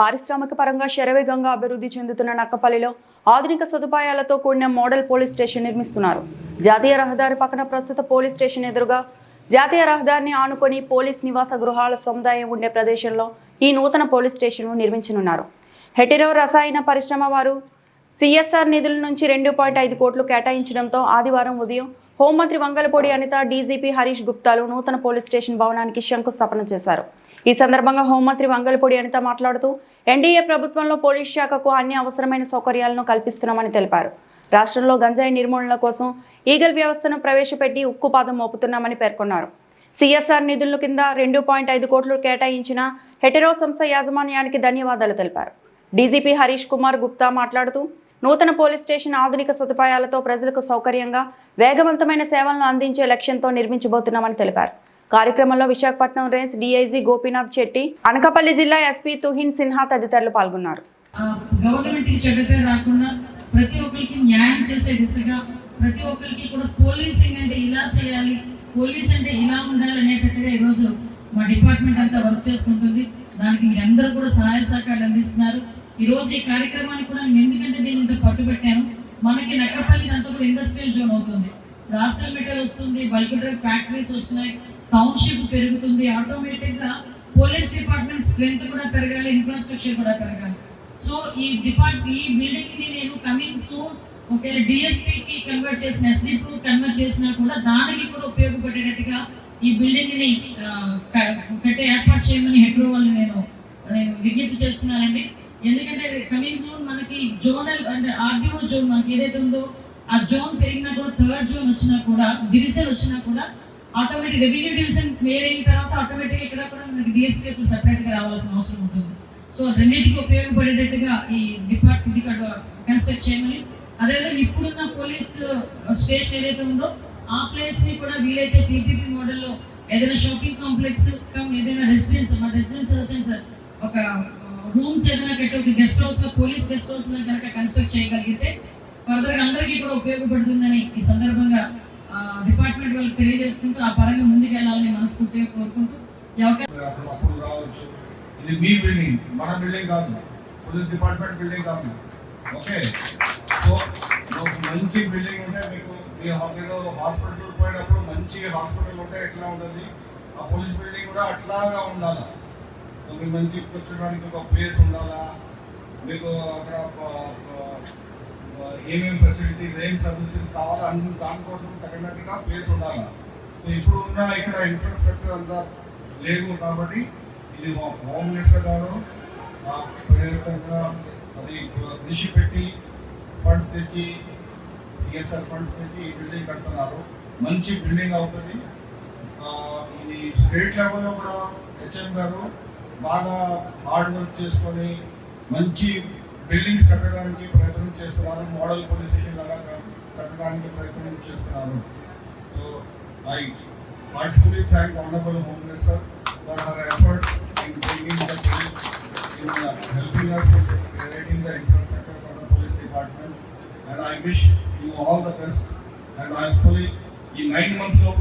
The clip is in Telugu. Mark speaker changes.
Speaker 1: పారిశ్రామిక పరంగా శరవేగంగా అభివృద్ధి చెందుతున్న నక్కపల్లిలో ఆధునిక సదుపాయాలతో కూడిన మోడల్ పోలీస్ స్టేషన్ నిర్మిస్తున్నారు. జాతీయ రహదారి పక్కన ప్రస్తుత పోలీస్ స్టేషన్ ఎదురుగా జాతీయ రహదారిని ఆనుకొని పోలీస్ నివాస గృహాల సముదాయం ఉండే ప్రదేశంలో ఈ నూతన పోలీస్ స్టేషన్ను నిర్మించనున్నారు. హెటెరో రసాయన పరిశ్రమ వారు సిఎస్ఆర్ నిధుల నుంచి రెండు పాయింట్ ఐదు కోట్లు కేటాయించడంతో ఆదివారం ఉదయం హోంమంత్రి వంగలపూడి అనిత డీజీపీ హరీష్ గుప్తాలు నూతన పోలీస్ స్టేషన్ భవనానికి శంకుస్థాపన చేశారు. ఈ సందర్భంగా హోంమంత్రి వంగలపూడి అనిత మాట్లాడుతూ ఎన్డీఏ ప్రభుత్వంలో పోలీస్ శాఖకు అన్ని అవసరమైన సౌకర్యాలను కల్పిస్తున్నామని తెలిపారు. రాష్ట్రంలో గంజాయి నిర్మూలన కోసం ఈగల్ వ్యవస్థను ప్రవేశపెట్టి ఉక్కుపాదం మోపుతున్నామని పేర్కొన్నారు. సిఎస్ఆర్ నిధుల కింద రెండు పాయింట్ ఐదు కోట్లు కేటాయించిన హెటెరో సంస్థ యాజమాన్యానికి ధన్యవాదాలు తెలిపారు. డీజీపీ హరీష్ కుమార్ గుప్తా మాట్లాడుతూ నూతన పోలీస్ స్టేషన్ ఆధునిక సదుపాయాలతో ప్రజలకు సౌకర్యంగా వేగవంతమైన సేవలను అందించే లక్ష్యంతో నిర్మించబోతున్నామని తెలిపారు. కార్యక్రమంలో విశాఖపట్నం రేంజ్ డీఐజీ గోపీనాథ్ శెట్టి అనకాపల్లి జిల్లా ఎస్పీ తుహిన్ సిన్హా తదితరులు పాల్గొన్నారు.
Speaker 2: గవర్నమెంట్ చెడ్డ పేరు రాకుండా ప్రతి ఒక్కరికి న్యాయం చేసే దిశగా ప్రతి ఒక్కరికి కూడా పోలీసింగ్ అంటే ఇలా చేయాలి పోలీస్ అంటే ఇలా ఉండాలి అనేటట్టుగా ఈరోజు మా డిపార్ట్మెంట్ అంతా వర్క్ చేసుకుంటుంది. దానికి మీరందరూ అందరూ కూడా సహాయ సహకారాలు అందిస్తున్నారు. ఈరోజు ఈ కార్యక్రమాన్ని కూడా నేను ఎందుకంటే దీన్ని ఇంత పట్టుబెట్టాను మనకి నక్కపల్లి అంతా కూడా ఇండస్ట్రియల్ జోన్ అవుతుంది. రాసల్ మెటల్ వస్తుంది బల్క్ డ్రగ్ ఫ్యాక్టరీస్ వస్తున్నాయి టౌన్షిప్ పెరుగుతుంది ఆటోమేటిక్గా పోలీస్ డిపార్ట్మెంట్ స్ట్రెంత్ కూడా పెరగాలి ఇన్ఫ్రాస్ట్రక్చర్ కూడా పెరగాలి. సో ఈ డిపార్ట్ ఈ బిల్డింగ్ని నేను కమింగ్ సూన్ ఒకవేళ డిఎస్పీకి కన్వర్ట్ చేసిన ఎస్డిపి కన్వర్ట్ చేసినా కూడా దానికి కూడా ఉపయోగపడేటట్టుగా ఈ బిల్డింగ్ని కట్టే ఏర్పాటు చేయమని హెడ్రో వాళ్ళని నేను నేను విజ్ఞప్తి చేస్తున్నానండి. ఎందుకంటే కమింగ్ జోన్ మనకి జోనల్ అంటే ఆర్డీఓ జోన్ మనకి ఏదైతే ఉందో ఆ జోన్ పెరిగినా కూడా థర్డ్ జోన్ వచ్చినా కూడా డివిజన్ వచ్చినా కూడా ఆటోమేటిక్ రెవెన్యూ డివిజన్ క్లియర్ అయిన తర్వాత ఆటోమేటిక్ ఇక్కడ కూడా మనకి డిఎస్పీ సపరేట్గా రావాల్సిన అవసరం ఉంటుంది. సో రెండింటికి ఉపయోగపడేటట్టుగా ఈ డిపార్ట్మెంట్ ఇది కన్స్ట్రక్ట్ చేయమని. అదేవిధంగా ఇప్పుడున్న పోలీస్ స్టేషన్ uh, ఏదైతే ఉందో ఆ ప్లేస్ని కూడా వీలైతే పీపీపీ మోడల్లో ఏదైనా షాపింగ్ కాంప్లెక్స్ కమ్ ఏదైనా రెసిడెన్స్ మా రెసిడెన్స్ ఒక uh, రూమ్స్ ఏదైనా కట్టి ఒక గెస్ట్ హౌస్లో పోలీస్ గెస్ట్ హౌస్లో కనుక కన్స్ట్రక్ట్ చేయగలిగితే ఫర్దర్ అందరికీ కూడా ఉపయోగపడుతుందని ఈ సందర్భంగా డిపార్ట్మెంట్ వాళ్ళకి తెలియజేసుకుంటూ ఆ పరంగా ముందుకు వెళ్ళాలని మనస్ఫూర్తిగా కోరుకుంటూ
Speaker 3: అప్పుడు ఇది మీ బిల్డింగ్ మన బిల్డింగ్ కాదు. పోలీస్ డిపార్ట్మెంట్ బిల్డింగ్ కాదు. ఓకే? సో మంచి బిల్డింగ్ ఉంటే మీకు మీ హా- మీరు హాస్పిటల్ పోయినప్పుడు మంచి హాస్పిటల్ ఉంటే ఎట్లా ఉంటుంది? ఆ పోలీస్ బిల్డింగ్ కూడా అట్లాగా ఉండాలా? మీకు మంచి కూర్చోడానికి ఒక ప్లేస్ ఉండాలా? మీకు అక్కడ ఏమేమి ఫెసిలిటీస్ ఏం సర్వీసెస్ కావాలో అన్ని దానికోసం తగినట్టుగా ప్లేస్ ఉండాలి. సో ఇప్పుడు ఉన్న ఇక్కడ ఇన్ఫ్రాస్ట్రక్చర్ అంతా లేదు కాబట్టి ఇది మా హోమ్ మినిస్టర్ గారు ఆ అది కృషి పెట్టి ఫండ్స్ తెచ్చి సిఎస్ఆర్ ఫండ్స్ తెచ్చి ఈ బిల్డింగ్ కడుతున్నారు. మంచి బిల్డింగ్ అవుతుంది. ఇది స్టేట్ లెవెల్లో కూడా హెచ్ఎం గారు బాగా హార్డ్ వర్క్ చేసుకొని మంచి బిల్డింగ్స్ కట్టడానికి ప్రయత్నం చేస్తున్నారు మోడల్ పోలీస్ స్టేషన్ లాగా కట్టడానికి ప్రయత్నం చేస్తున్నారు so I heartfully thank honourable home minister for her efforts in building the helping us in creating the infrastructure for the police department and I wish you all the best and I fully ఈ నైన్ మంత్స్ లోపల